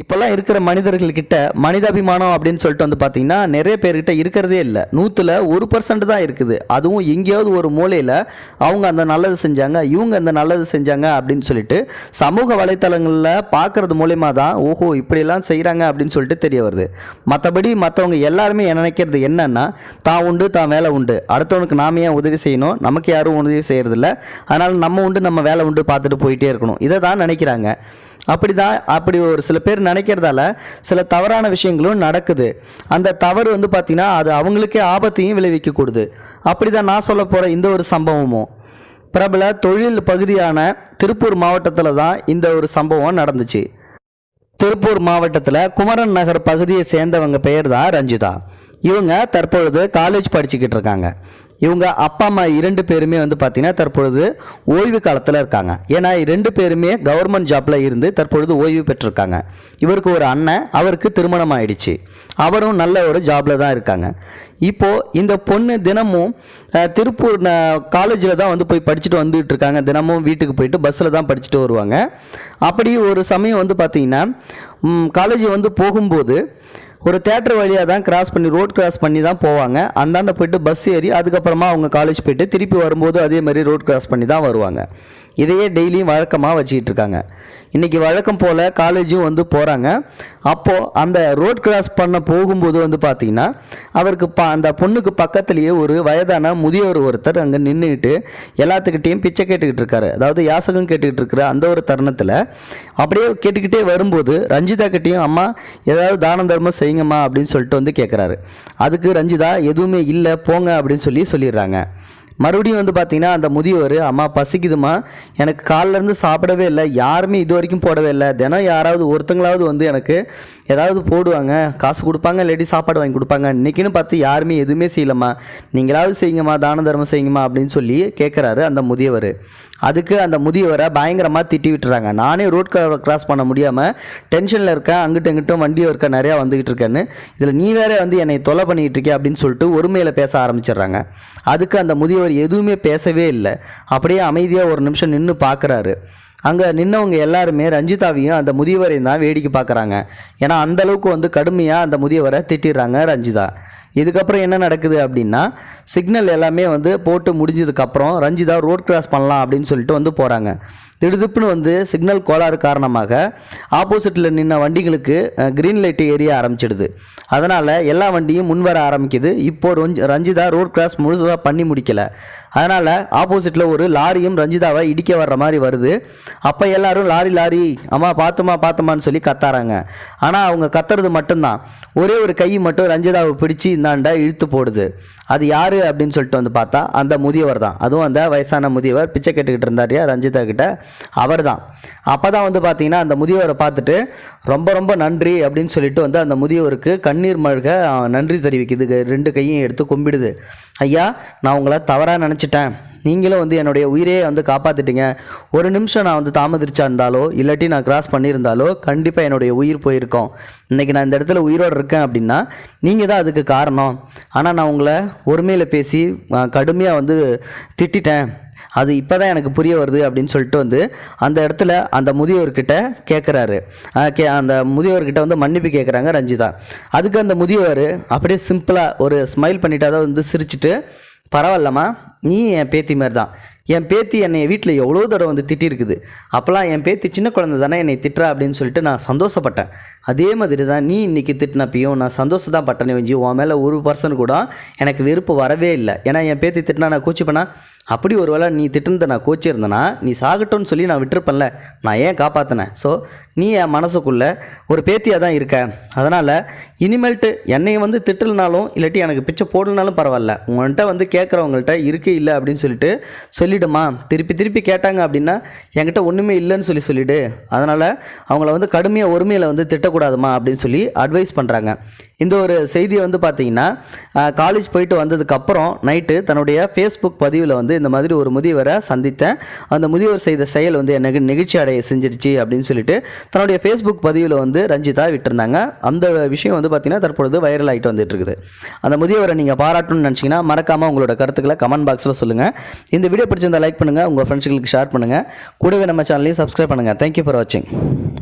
இப்போல்லாம் இருக்கிற மனிதர்கள்கிட்ட மனிதாபிமானம் அப்படின்னு சொல்லிட்டு வந்து பார்த்தீங்கன்னா நிறைய பேர்கிட்ட இருக்கிறதே இல்லை. நூற்றில் ஒரு பர்சன்ட் தான் இருக்குது. அதுவும் எங்கேயாவது ஒரு மூலையில் அவங்க அந்த நல்லது செஞ்சாங்க இவங்க அந்த நல்லது செஞ்சாங்க அப்படின்னு சொல்லிட்டு சமூக வலைத்தளங்களில் பார்க்கறது மூலயமா தான் ஓஹோ இப்படியெல்லாம் செய்கிறாங்க அப்படின்னு சொல்லிட்டு தெரிய வருது. மற்றபடி மற்றவங்க எல்லாருமே நினைக்கிறது என்னன்னா தான் உண்டு தான் வேலை உண்டு. அடுத்தவனுக்கு நாம ஏன் உதவி செய்யணும்? நமக்கு யாரும் உதவி செய்கிறதில்ல அதனால் நம்ம உண்டு நம்ம வேலை உண்டு பார்த்துட்டு போயிட்டே இருக்கணும். இதை தான் நினைக்கிறாங்க. அப்படி தான் அப்படி ஒரு சில பேர் நினைக்கிறதால சில தவறான விஷயங்களும் நடக்குது. அந்த தவறு வந்து பார்த்திங்கன்னா அது அவங்களுக்கே ஆபத்தையும் விளைவிக்கக்கூடுது அப்படி தான் நான் சொல்ல போகிற இந்த ஒரு சம்பவமும். பிரபல தொழில் பகுதியான திருப்பூர் மாவட்டத்தில் தான் இந்த ஒரு சம்பவம் நடந்துச்சு. திருப்பூர் மாவட்டத்தில் குமரன் நகர் பகுதியை சேர்ந்தவங்க பெயர் தான் ரஞ்சிதா. இவங்க தற்பொழுது காலேஜ் படிச்சுக்கிட்டு இருக்காங்க. இவங்க அப்பா அம்மா இரண்டு பேருமே வந்து பார்த்தீங்கன்னா தற்பொழுது ஓய்வு காலத்தில் இருக்காங்க. ஏன்னா ரெண்டு பேருமே கவர்மெண்ட் ஜாப்பில் இருந்து தற்பொழுது ஓய்வு பெற்றிருக்காங்க. இவருக்கு ஒரு அண்ணன் அவருக்கு திருமணம் ஆயிடுச்சு. அவரும் நல்ல ஒரு ஜாப்பில் தான் இருக்காங்க. இப்போது இந்த பொண்ணு தினமும் திருப்பூர் காலேஜில் தான் வந்து போய் படிச்சுட்டு வந்துட்டு இருக்காங்க. தினமும் வீட்டுக்கு போயிட்டு பஸ்ஸில் தான் படிச்சுட்டு வருவாங்க. அப்படி ஒரு சமயம் வந்து பார்த்தீங்கன்னா காலேஜ் வந்து போகும்போது ஒரு தேட்டர் வழியாக தான் கிராஸ் பண்ணி ரோட் கிராஸ் பண்ணி தான் போவாங்க. அந்தாண்ட போயிட்டு பஸ் ஏறி அதுக்கப்புறமா அவங்க காலேஜ் போயிட்டு திருப்பி வரும்போது அதே மாதிரி ரோட் கிராஸ் பண்ணி தான் வருவாங்க. இதையே டெய்லியும் வழக்கமாக வச்சுக்கிட்டு இருக்காங்க. இன்றைக்கி வழக்கம் போல் காலேஜும் வந்து போகிறாங்க அப்போது அந்த ரோட் கிராஸ் பண்ண போகும்போது வந்து பார்த்திங்கன்னா அவருக்கு ப அந்த பொண்ணுக்கு பக்கத்துலேயே ஒரு வயதான முதியவர் ஒருத்தர் அங்கே நின்றுக்கிட்டு எல்லாத்துக்கிட்டேயும் பிச்சை கேட்டுக்கிட்டு இருக்காரு. அதாவது யாசகம் கேட்டுக்கிட்டு இருக்கிற அந்த ஒரு தருணத்தில் அப்படியே கேட்டுக்கிட்டே வரும்போது ரஞ்சிதா கிட்டேயும் அம்மா ஏதாவது தானம் தர்மம் செய்யுங்கம்மா அப்படின்னு சொல்லிட்டு வந்து கேட்குறாரு அதுக்கு ரஞ்சிதா எதுவுமே இல்லை போங்க அப்படின்னு சொல்லி சொல்லிடுறாங்க. மறுபடியும் வந்து பார்த்தீங்கன்னா அந்த முதியவர் அம்மா பசிக்குதுமா எனக்கு காலைல இருந்து சாப்பிடவே இல்லை. யாருமே இது வரைக்கும் போடவே இல்லை. தினம் யாராவது ஒருத்தங்களாவது வந்து எனக்கு ஏதாவது போடுவாங்க. காசு கொடுப்பாங்க இல்லாட்டி சாப்பாடு வாங்கி கொடுப்பாங்க. இன்னைக்குன்னு பார்த்து யாருமே எதுவுமே செய்யலம்மா. நீங்களாவது செய்யுங்கம்மா. தான தர்மம் செய்யுங்கம்மா. அப்படின்னு சொல்லி கேட்குறாரு அந்த முதியவர். அதுக்கு அந்த முதியவரை பயங்கரமாக திட்டி விட்டுறாங்க. நானே ரோட் கிராஸ் பண்ண முடியாமல் டென்ஷனில் இருக்கேன். அங்கிட்டும் இங்கிட்டும் வண்டி இருக்க நிறையா வந்துக்கிட்டு இருக்கேன்னு. இதில் நீ வேற வந்து என்னை தொலை பண்ணிக்கிட்டு இருக்கே அப்படின்னு சொல்லிட்டு ஒருமையில் பேச ஆரம்பிச்சிடுறாங்க. அதுக்கு அந்த முதியவர் எதுவுமே பேசவே இல்லை. அப்படியே அமைதியாக ஒரு நிமிஷம் நின்று பார்க்குறாரு அங்கே நின்னவங்க எல்லாருமே ரஞ்சிதாவையும் அந்த முதியவரையும் தான் வேடிக்கை பார்க்குறாங்க ஏன்னா அந்த அளவுக்கு வந்து கடுமையாக அந்த முதியவரை திட்டிடுறாங்க ரஞ்சிதா. இதுக்கப்புறம் என்ன நடக்குது அப்படின்னா சிக்னல் எல்லாமே வந்து போட்டு முடிஞ்சதுக்கப்புறம் ரஞ்சிதா ரோட் கிராஸ் பண்ணலாம் அப்படின்னு சொல்லிட்டு வந்து போகிறாங்க திடுதிப்புன்னு வந்து சிக்னல் கோளாறு காரணமாக ஆப்போசிட்டில் நின்ன வண்டிகளுக்கு க்ரீன் லைட்டு ஏரிய ஆரம்பிச்சிடுது. அதனால் எல்லா வண்டியும் முன் வர ஆரம்பிக்குது. இப்போது ரொஞ்ச் ரஞ்சிதா ரோட் கிராஸ் முழுசாக பண்ணி முடிக்கல. அதனால் ஆப்போசிட்டில் ஒரு லாரியும் ரஞ்சிதாவை இடிக்க வர்ற மாதிரி வருது. அப்போ எல்லாரும் லாரி லாரி அம்மா பார்த்துமா பார்த்துமான்னு சொல்லி கத்தாராங்க ஆனால் அவங்க கத்துறது மட்டும்தான். ஒரே ஒரு கை மட்டும் ரஞ்சிதாவை பிடிச்சி இந்தாண்டா இழுத்து போடுது. அது யார் அப்படின்னு சொல்லிட்டு வந்து பார்த்தா அந்த முதியவர் தான். அதுவும் அந்த வயசான முதியவர் பிச்சை கேட்டுக்கிட்டு இருந்தாரியா ரஞ்சிதா கிட்ட. அவர் தான். அப்போ தான் வந்து பார்த்தீங்கன்னா அந்த முதியவரை பார்த்துட்டு ரொம்ப ரொம்ப நன்றி அப்படின்னு சொல்லிட்டு வந்து அந்த முதியவருக்கு கண்ணீர் மழ்க நன்றி தெரிவிக்குது. ரெண்டு கையும் எடுத்து கும்பிடுது. ஐயா நான் உங்களை தவறாக நினச்சிட்டேன். நீங்களும் வந்து என்னுடைய உயிரே வந்து காப்பாற்றிட்டீங்க ஒரு நிமிஷம் நான் வந்து தாமதிச்சா இருந்தாலோ இல்லாட்டி நான் கிராஸ் பண்ணியிருந்தாலோ கண்டிப்பாக என்னுடைய உயிர் போயிருக்கோம். இன்றைக்கி நான் இந்த இடத்துல உயிரோடு இருக்கேன் அப்படின்னா நீங்கள் தான் அதுக்கு காரணம். ஆனால் நான் உங்களை ஒருமையில் பேசி கடுமையாக வந்து திட்டிட்டேன். அது இப்போ தான் எனக்கு புரிய வருது அப்படின்னு சொல்லிட்டு வந்து அந்த இடத்துல அந்த முதியவர்கிட்ட கேட்குறாரு கே அந்த முதியவர்கிட்ட வந்து மன்னிப்பு கேட்குறாங்க ரஞ்சிதா. அதுக்கு அந்த முதியவர் அப்படியே சிம்பிளாக ஒரு ஸ்மைல் பண்ணிட்டு அதை வந்து சிரிச்சிட்டு பரவாயில்லம்மா நீ என் பேத்தி மாதிரி தான் என் பேத்தி என்னை வீட்டில் எவ்வளோ தடவை வந்து திட்டிருக்குது. அப்போல்லாம் என் பேத்தி சின்ன குழந்தை தானே என்னை திட்டுறா அப்படின்னு சொல்லிட்டு நான் சந்தோஷப்பட்டேன். அதே மாதிரி தான் நீ இன்றைக்கி திட்டினப்பையும் நான் சந்தோஷம் தான் பட்டனே வஞ்சி உன் மேலே ஒரு பர்சன் கூட எனக்கு வெறுப்பு வரவே இல்லை. ஏன்னா என் பேத்தி திட்டினா நான் கூச்சிப்பேனா? அப்படி ஒரு வேளை நீ திட்டிருந்த நான் கோச்சிருந்தேன்னா நீ சாகட்டும்னு சொல்லி நான் விட்டுருப்பேன்ல. நான் ஏன் காப்பாற்றினேன் ஸோ நீ என் மனசுக்குள்ளே ஒரு பேத்தியாக தான் இருக்க. அதனால் இனிமேல்ட்டு என்னை வந்து திட்டலனாலும் இல்லாட்டி எனக்கு பிச்சை போடலனாலும் பரவாயில்ல. உங்கள்கிட்ட வந்து கேட்குறவங்கள்ட்ட இருக்கே இல்லை அப்படின்னு சொல்லிட்டு சொல்லிடுமா. திருப்பி திருப்பி கேட்டாங்க அப்படின்னா என்கிட்ட ஒன்றுமே இல்லைன்னு சொல்லி சொல்லிவிடு அதனால் அவங்கள வந்து கடுமையாக ஒருமையில் வந்து திட்டக்கூடாதுமா அப்படின்னு சொல்லி அட்வைஸ் பண்ணுறாங்க இந்த ஒரு செய்தியை வந்து பார்த்தீங்கன்னா காலேஜ் போயிட்டு வந்ததுக்கப்புறம் நைட்டு தன்னுடைய ஃபேஸ்புக் பதிவில் வந்து இந்த மாதிரி ஒரு முதியவரை சந்தித்தேன். அந்த முதியவர் செய்த செயல் வந்து எனக்கு நெகிழ்ச்சி அடைய செஞ்சிருச்சு அப்படின்னு சொல்லிட்டு தன்னுடைய ஃபேஸ்புக் பதிவில் வந்து ரஞ்சிதா விட்டுருந்தாங்க. அந்த விஷயம் வந்து பார்த்தீங்கன்னா தற்பொழுது வைரல் ஆகிட்டு வந்துட்டு இருக்குது அந்த முதியவரை நீங்கள் பாராட்டணும்னு நினச்சிங்கன்னா மறக்காமல் உங்களோட கருத்துக்களை கமெண்ட் பாக்ஸில் சொல்லுங்கள் இந்த வீடியோ பிடிச்சிருந்தால் லைக் பண்ணுங்கள் உங்கள் ஃப்ரெண்ட்ஸுகளுக்கு ஷேர் பண்ணுங்கள் கூடவே நம்ம சேனலையும் சப்ஸ்கிரைப் பண்ணுங்கள் தேங்க்யூ ஃபார் வாட்சிங்